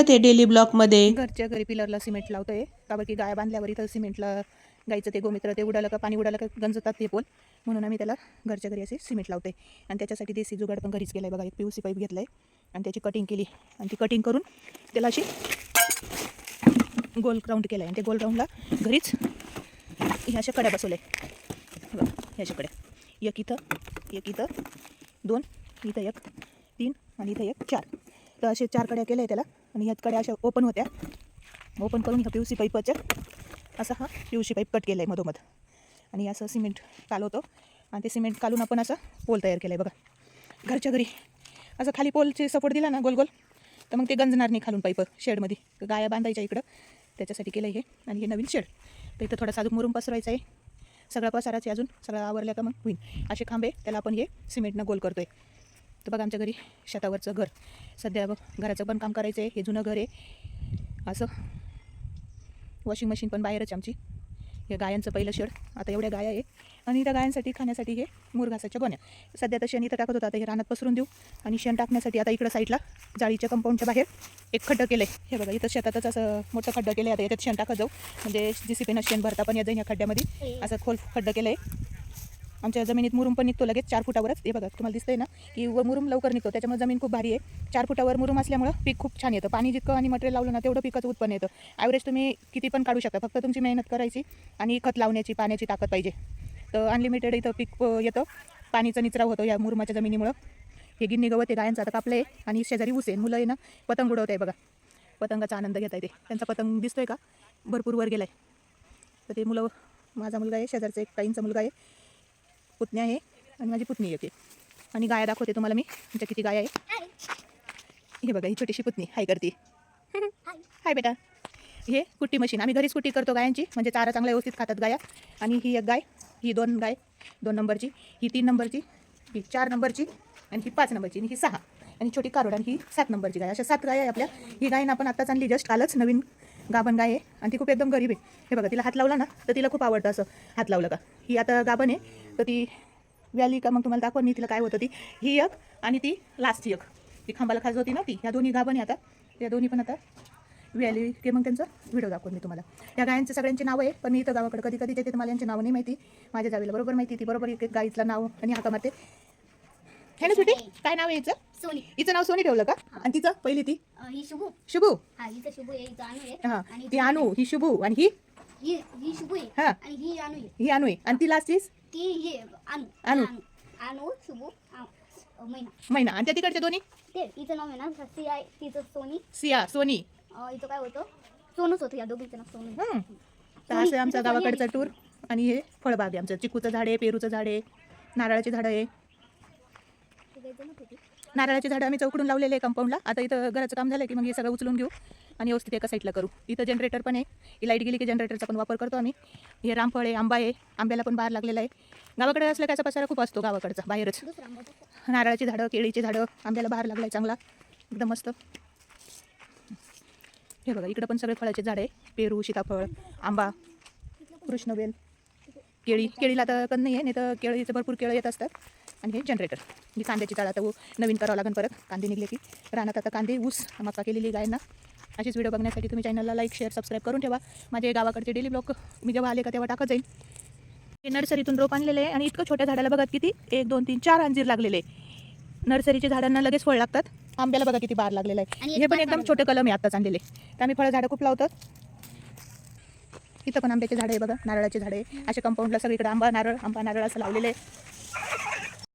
स्वागत आहे डेली ब्लॉकमध्ये? घरच्या घरी पिलरला सिमेंट लावतोय. का की गाया बांधल्यावर इथं सिमेंटला गाईचं ते गोमित्र ते उडालं का पाणी उडालं का गंजतात ते पोल. म्हणून आम्ही त्याला घरच्या घरी असे सिमेंट लावते आणि त्याच्यासाठी देसी जुगाड पण घरीच केलं आहे बघा. एक पी सी पाईप घेतलं आहे आणि त्याची कटिंग केली. आणि ती कटिंग करून त्याला अशी गोल राऊंड केलं आहे आणि ते गोल राऊंडला घरीच ह्या अशा कड्या बसवल्या. आहे बघा ह्या अशा कड्या. एक इथं एक इथं दोन इथं एक तीन आणि इथं एक चार. तर असे चार कड्या केल्या आहे त्याला. आणि ह्यात कड्या अशा ओपन होत्या. ओपन करून ह्या सी पाईपाच्या असा हा पिवशी पाईप कट केला आहे मधोमध. आणि असं सिमेंट कालवतो. आणि ते सिमेंट कालून आपण असा पोल तयार केला आहे बघा. घरच्या घरी. असं खाली पोलचे सपोर्ट दिला ना गोल गोल तर मग ते गंजणार नाही खालून पाईप शेडमध्ये गाया बांधायच्या इकडं. त्याच्यासाठी केलं आहे हे. आणि हे नवीन शेड तर इथं थोडा साधू मुरून पसरवायचा आहे. सगळा पसाराचे अजून सगळं आवरल्या का मग होईल. असे खांबे त्याला आपण हे सिमेंटनं गोल करतो आहे तर बघा आमच्या घरी शेतावरचं घर. सध्या बघ घराचं पण काम करायचं आहे हे जुनं घर आहे. असं. वॉशिंग मशीन पण बाहेरच आमची. हे गायांचं पहिलं शेड. आता एवढ्या गाया आहे. आणि त्या गायांसाठी खाण्यासाठी हे मुरघासाच्या गोण्या सध्या तर शेण इथं टाकत होतं. आता हे रानात पसरून देऊ. आणि शेण टाकण्यासाठी आता इकडं साईडला जाळीच्या कंपाऊंडच्या बाहेर एक खड्डं केलं आहे हे बघा इथं शेतातच असं मोठं खड्डं केलं आहे आता याच्यात शेण टाकत जाऊ. म्हणजे जी सी शेण भरता पण येत या खड्ड्यामध्ये. असं खोल खड्डं केलं आहे आमच्या जमिनीत मुरुम पण निघतो लगेच चार फुटावरच. हे बघा तुम्हाला दिसतंय ना की व मुरुम लवकर निघतो. त्याच्यामुळे जमीन खूप भारी आहे. चार फुटावर मुरुम असल्यामुळं पीक खूप छान येतं. पाणी जितकं आणि मटेरियल लावलं ना तेवढं पिकाचं उत्पन्न येतं. ॲव्हरेज तुम्ही किती पण काढू शकता. फक्त तुमची मेहनत करायची आणि खत लावण्याची पाण्याची ताकद पाहिजे. तर अनलिमिटेड इथं पीक येतं. पाणीचा निचराव होतो या मुरुमाच्या जमिनीमुळं. हे गिन्नी गवत आहे गायांचं आता कापलं आहे आणि शेजारी ऊस आहे. मुलं आहे ना पतंग उडवत आहे बघा. पतंगाचा आनंद घेता येते त्यांचा पतंग दिसतोय का? भरपूर वर गेला आहे तर ते मुलं माझा मुलगा आहे शेजारचा एक ताईंचा मुलगा आहे. पुतण्या आहे आणि माझी पुतणी येते. आणि गाया दाखवते तुम्हाला मी. तुमच्या किती गाय आहे हे बघा ही छोटीशी पुतणी. हाय करते. हाय बेटा. हे कुट्टी मशीन. आम्ही घरीच कुट्टी करतो गायांची. म्हणजे चारा चांगला व्यवस्थित खातात गाया. आणि ही एक गाय ही दोन गाय दोन नंबरची ही तीन नंबरची ही चार नंबरची आणि ही पाच नंबरची आणि ही सहा. आणि छोटी कारोड आणि ही सात नंबरची गाय. अशा सात गाय आहे आपल्या. ही गायनं आपण आत्ताच आणली. जस्ट कालच नवीन गाभण गाय आहे आणि ती खूप एकदम गरीब आहे. हे बघा तिला हात लावला ना तर तिला खूप आवडतं असं हात लावलं का. ही आता गाभण आहे तर ती व्याली का मग तुम्हाला दाखवा मी तिला काय होतं ती. ही एक आणि ती लास्ट एक. ती खांबाला खाज होती ना ती. ह्या दोन्ही गाभण आहे आता. त्या दोन्ही पण आता व्याली की मग त्यांचा व्हिडिओ दाखवून मी तुम्हाला. या गायांचे सगळ्यांचे नावं आहे पण मी इथं गावाकडे कधी कधी देते तुम्हाला मला यांचे नाव नाही माहिती. माझ्या जावेला बरोबर माहिती ती. बरोबर एक एक गाईचं नाव आणि हाका मारते. है ना काय नाव आहे हिचं? सोनी. हिचं नाव सोनी ठेवलं का? आणि तिचं? पहिली ती? अ, ही शुभू. शुभू. हा हिचं शुभू आहे हिचं अनु आहे. हां. आणि ती अनु ही शुभू. आणि ही? ही ही शुभू आहे. हा. आणि ही अनु आहे. ही अनु आहे. आणि ती लास्टीस ती हे अनु. अनु. अनु. शुभू अ, अ, मैना. मैना. आणि त्या तिकडच्या दोन्ही? ते हिचं नाव आहे ना सी तिचं सोनी. सिया सोनी. अ, हिचं काय होतं? सोनूच होतं या दोघींचं नाव सोनू. हं. तर असं आहे आमचा गावाकडचा टूर आणि हे फळबाग आहे आमचं. चिकूचं झाड आहे पेरूचं झाड आहे नारळाची झाडं आहे. नारळाची झाडं आम्ही चौकडून लावलेले आहे कंपाऊंडला आता इथं घराचं काम झालं की मग हे सगळं उचलून घेऊ आणि व्यवस्थित एका साईडला करू. इथं जनरेटर पण आहे. ही लाइट गेली की जनरेटरचा पण वापर करतो आम्ही. हे रामफळ आहे आंबा आहे. आंब्याला पण बाहेर लागलेला आहे. गावाकडे असलं त्याचा पसारा खूप असतो गावाकडचा बाहेरच. नारळाची झाडं केळीची झाडं आंब्याला बाहेर लागला आहे चांगला. एकदम मस्त. हे बघा इकडं पण सगळे फळाचे झाड आहे. पेरू सीताफळ आंबा कृष्णवेल केळी. केळीला आता कण नाही आहे नाही तर केळीचं भरपूर केळं येत असतात. आणि हे जनरेटर ही कांद्याची चाळ आता नवीन करावं लागेल परत. कांदे निघले की. रानात आता कांदे ऊस मका केलेली गायांना. अशीच व्हिडिओ बघण्यासाठी तुम्ही चॅनलला लाईक शेअर सबस्क्राईब करून ठेवा. माझे गावाकडचे डेली ब्लॉग मी जेव्हा आले का तेव्हा टाकत जाईल हे नर्सरीतून रोप आणलेले आहे आणि इतकं छोट्या झाडाला बघा किती. एक दोन तीन चार अंजीर लागलेले नर्सरीच्या झाडांना लगेच फळ लागतात. आंब्याला बघा किती बार लागलेला आहे. हे पण एकदम. छोटे कलम आहे आत्ताच आणलेले. तर आम्ही फळं झाडं खूप लावतात. इथं पण आंब्याचे झाडं आहे बघा. नारळाचे झाडे असे कंपाऊंडला सगळीकडे आंबा नारळ आंबा नारळ असं लावलेलं आहे.